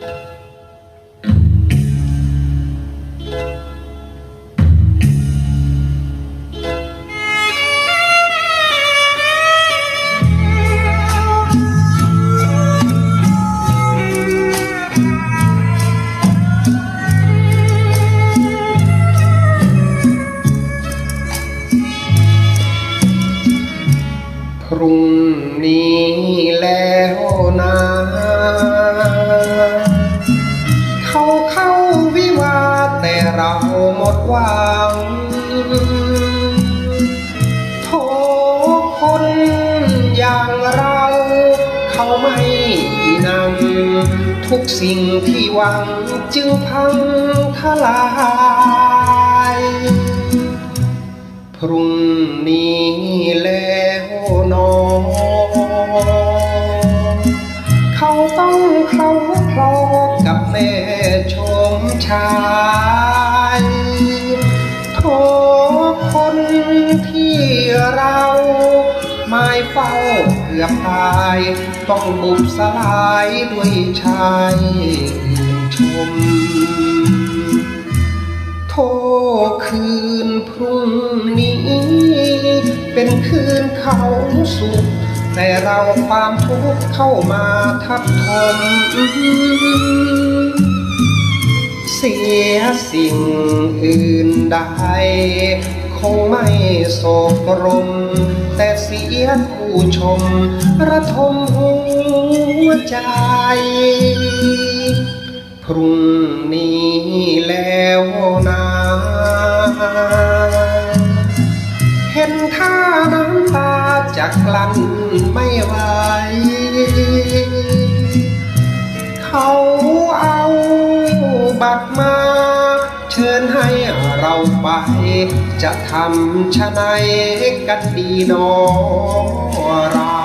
พรุ่งนี้แล้ว หมดหวังโทคนอย่างเราเขาไม่นำทุกสิ่งที่หวังจึงพังทลาย พรุ่งนี้แล้วนอเขาต้องเคล้าคลอกับแม่ชมชา เฝ้าเกือบตาย ต้องบุบสลายด้วยชายชม โทษคืนพรุ่งนี้ เป็นคืนเขาสุข แต่เราความทุกข์เข้ามาทับทมเสียสิ่งอื่นใด คงไม่โศกรม แต่เสียผู้ชม ระทมหัวใจ พรุ่งนี้แล้วนะเห็นท่าน้ำตาจะกลั้นไม่ไหวเขาเอาบัตรมา ชิญให้เราไป จะทำชะไนกันดีหนอเรา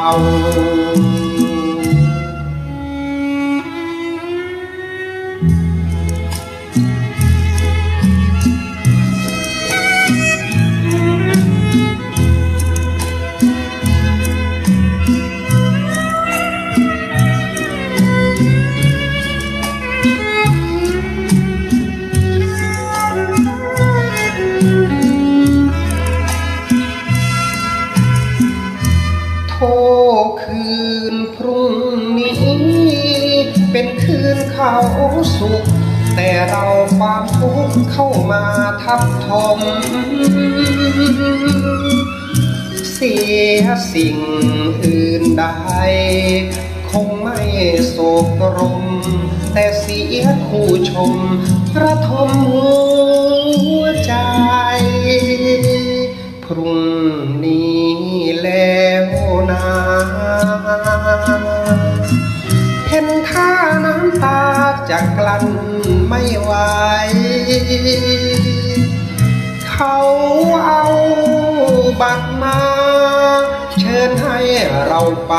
นเขาสุข แต่เราความทุกข์เข้ามาทับทมเสียสิ่งอื่นใด คงไม่โศกรม แต่เสียคู่ชมระทมหัวใจ พรุ่งนี้แล้วนะเห็นท่าำตาจะกลั้นไม่ไหว เขาเอาบัตรมา เชิญให้เราไป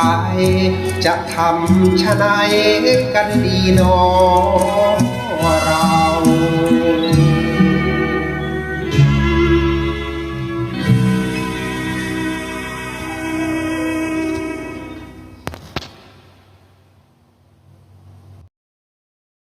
จะทำชะไหนกันดีนอ